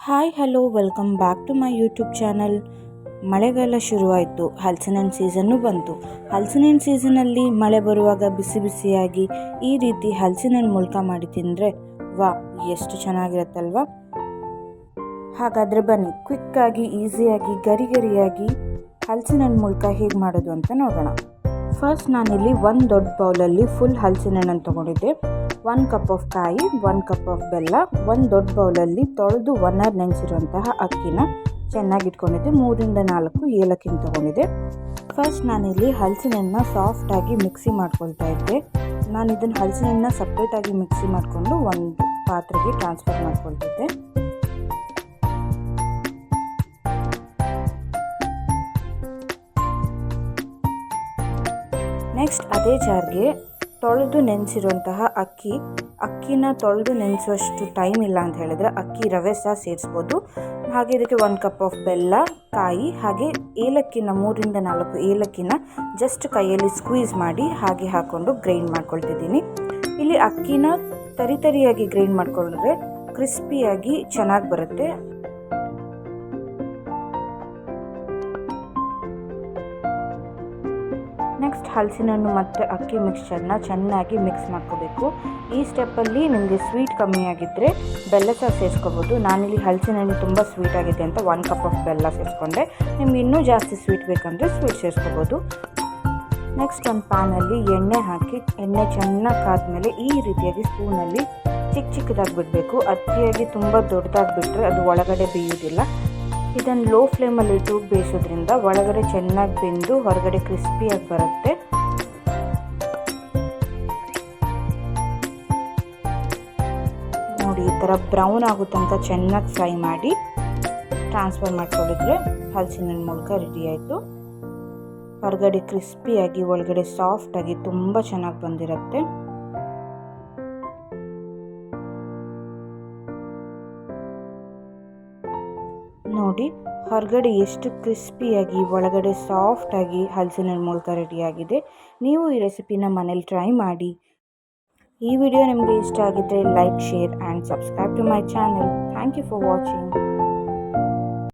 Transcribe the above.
Hi hello welcome back to my YouTube channel ಮಳೆಗಾಲ ಶುರುವಾಯಿತು. ಹಲಸಿನ ಹಣ್ಣು ಸೀಸನ್ನು ಬಂತು. ಹಲಸಿನ ಹಣ್ಣು ಸೀಸನಲ್ಲಿ ಮಳೆ ಬರುವಾಗ ಬಿಸಿ ಬಿಸಿಯಾಗಿ ಈ ರೀತಿ ಹಲಸಿನ ಹಣ್ಣು ಮುಳ್ಕ ಮಾಡಿ ತಿಂದರೆ ವಾ, ಎಷ್ಟು ಚೆನ್ನಾಗಿರುತ್ತಲ್ವ? ಹಾಗಾದರೆ ಬನ್ನಿ ಕ್ವಿಕ್ಕಾಗಿ ಈಸಿಯಾಗಿ ಗರಿ ಗರಿಯಾಗಿ ಹಲಸಿನ ಹಣ್ಣು ಮುಳ್ಕ ಹೇಗೆ ಮಾಡೋದು ಅಂತ ನೋಡೋಣ. ಫಸ್ಟ್ ನಾನಿಲ್ಲಿ ಒಂದು ದೊಡ್ಡ ಬೌಲಲ್ಲಿ ಫುಲ್ ಹಲಸಿನ ಹಣ್ಣನ್ನು ತೊಗೊಂಡಿದ್ದೆ. ಒಂದು ಕಪ್ ಆಫ್ ಕಾಯಿ ಒಂದು ಕಪ್ ಆಫ್ ಬೆಲ್ಲ ಒಂದು ದೊಡ್ಡ ಬೌಲಲ್ಲಿ ತೊಳೆದು ಒನ್ ಅವರ್ ನೆನೆಸಿರುವಂತಹ ಅಕ್ಕಿನ ಚೆನ್ನಾಗಿ ಇಟ್ಕೊಂಡಿದ್ದೆ. ಮೂರಿಂದ ನಾಲ್ಕು ಏಲಕ್ಕಿನ ತೊಗೊಂಡಿದ್ದೆ. ಫಸ್ಟ್ ನಾನಿಲ್ಲಿ ಹಲಸಿನ ಹಣ್ಣನ್ನ ಸಾಫ್ಟಾಗಿ ಮಿಕ್ಸಿ ಮಾಡ್ಕೊಳ್ತಾ ಇದ್ದೆ. ನಾನು ಇದನ್ನು ಹಲಸಿನ ಹಣ್ಣನ್ನ ಸಪ್ರೇಟಾಗಿ ಮಿಕ್ಸಿ ಮಾಡಿಕೊಂಡು ಒಂದು ಪಾತ್ರೆಗೆ ಟ್ರಾನ್ಸ್ಫರ್ ಮಾಡ್ಕೊಳ್ತಿದ್ದೆ. ನೆಕ್ಸ್ಟ್ ಅದೇ ಜಾರ್ಗೆ ತೊಳೆದು ನೆನೆಸಿರುವಂತಹ ಅಕ್ಕಿ. ಅಕ್ಕಿನ ತೊಳೆದು ನೆನೆಸುವಷ್ಟು ಟೈಮ್ ಇಲ್ಲ ಅಂತ ಹೇಳಿದ್ರೆ ಅಕ್ಕಿ ರವೆ ಸಹ ಸೇರಿಸ್ಬೋದು. ಹಾಗೆ ಇದಕ್ಕೆ ಒಂದು ಕಪ್ ಆಫ್ ಬೆಲ್ಲ, ಕಾಯಿ, ಹಾಗೆ ಏಲಕ್ಕಿನ ಮೂರಿಂದ ನಾಲ್ಕು ಏಲಕ್ಕಿನ ಜಸ್ಟ್ ಕೈಯಲ್ಲಿ ಸ್ಕ್ವೀಸ್ ಮಾಡಿ ಹಾಗೆ ಹಾಕ್ಕೊಂಡು ಗ್ರೈಂಡ್ ಮಾಡ್ಕೊಳ್ತಿದ್ದೀನಿ. ಇಲ್ಲಿ ಅಕ್ಕಿನ ತರಿತರಿಯಾಗಿ ಗ್ರೈಂಡ್ ಮಾಡ್ಕೊಂಡ್ರೆ ಕ್ರಿಸ್ಪಿಯಾಗಿ ಚೆನ್ನಾಗಿ ಬರುತ್ತೆ. ನೆಕ್ಸ್ಟ್ ಹಲಸಿನ ಹಣ್ಣು ಮತ್ತು ಅಕ್ಕಿ ಮಿಕ್ಸ್ಚರ್ನ ಚೆನ್ನಾಗಿ ಮಿಕ್ಸ್ ಮಾಡ್ಕೋಬೇಕು. ಈ ಸ್ಟೆಪ್ಪಲ್ಲಿ ನಿಮಗೆ ಸ್ವೀಟ್ ಕಮ್ಮಿ ಆಗಿದ್ದರೆ ಬೆಲ್ಲ ಸಹ ಸೇರಿಸ್ಕೋಬೋದು. ನಾನಿಲ್ಲಿ ಹಲಸಿನ ಹಣ್ಣು ತುಂಬ ಸ್ವೀಟ್ ಆಗಿದೆ ಅಂತ ಒನ್ ಕಪ್ ಆಫ್ ಬೆಲ್ಲ ಸೇರಿಸ್ಕೊಂಡೆ. ನಿಮ್ಗೆ ಇನ್ನೂ ಜಾಸ್ತಿ ಸ್ವೀಟ್ ಬೇಕಂದರೆ ಸ್ವೀಟ್ ಸೇರಿಸ್ಕೋಬೋದು. ನೆಕ್ಸ್ಟ್ ಒಂದು ಪ್ಯಾನಲ್ಲಿ ಎಣ್ಣೆ ಹಾಕಿ, ಎಣ್ಣೆ ಚೆನ್ನಾಗಿ ಕಾದ್ಮೇಲೆ ಈ ರೀತಿಯಾಗಿ ಸ್ಪೂನಲ್ಲಿ ಚಿಕ್ಕ ಚಿಕ್ಕದಾಗಿ ಬಿಡಬೇಕು. ಅತಿಯಾಗಿ ತುಂಬ ದೊಡ್ಡದಾಗಿ ಬಿಟ್ಟರೆ ಅದು ಒಳಗಡೆ ಬೇಯೋದಿಲ್ಲ ಇದನ್ನು ಲೋ ಫ್ಲೇಮಲ್ಲಿ ಇಟ್ಟು ಬೇಯಿಸೋದ್ರಿಂದ ಒಳಗಡೆ ಚೆನ್ನಾಗಿ ಬೆಂದು ಹೊರಗಡೆ ಕ್ರಿಸ್ಪಿಯಾಗಿ ಬರುತ್ತೆ. ನೋಡಿ, ಈ ಥರ ಬ್ರೌನ್ ಆಗೋ ತನಕ ಚೆನ್ನಾಗಿ ಫ್ರೈ ಮಾಡಿ ಟ್ರಾನ್ಸ್ಫರ್ ಮಾಡ್ಕೊಂಡಿದ್ರೆ ಹಲಸಿನ ಮೂಲಕ ರೆಡಿ ಆಯಿತು. ಹೊರಗಡೆ ಕ್ರಿಸ್ಪಿಯಾಗಿ ಒಳಗಡೆ ಸಾಫ್ಟಾಗಿ ತುಂಬ ಚೆನ್ನಾಗಿ ಬಂದಿರುತ್ತೆ. ನೋಡಿ, ಹೊರಗಡೆ ಎಷ್ಟು ಕ್ರಿಸ್ಪಿಯಾಗಿ, ಒಳಗಡೆ ಸಾಫ್ಟಾಗಿ ಹಲಸಿನ ಮೂಲಕ ರೆಡಿಯಾಗಿದೆ. ನೀವು ಈ ರೆಸಿಪಿನ ಮನೇಲಿ ಟ್ರೈ ಮಾಡಿ. ಈ ವಿಡಿಯೋ ನಿಮಗೆ ಇಷ್ಟ ಆಗಿದ್ದರೆ like, share, and subscribe to my channel. Thank you for watching.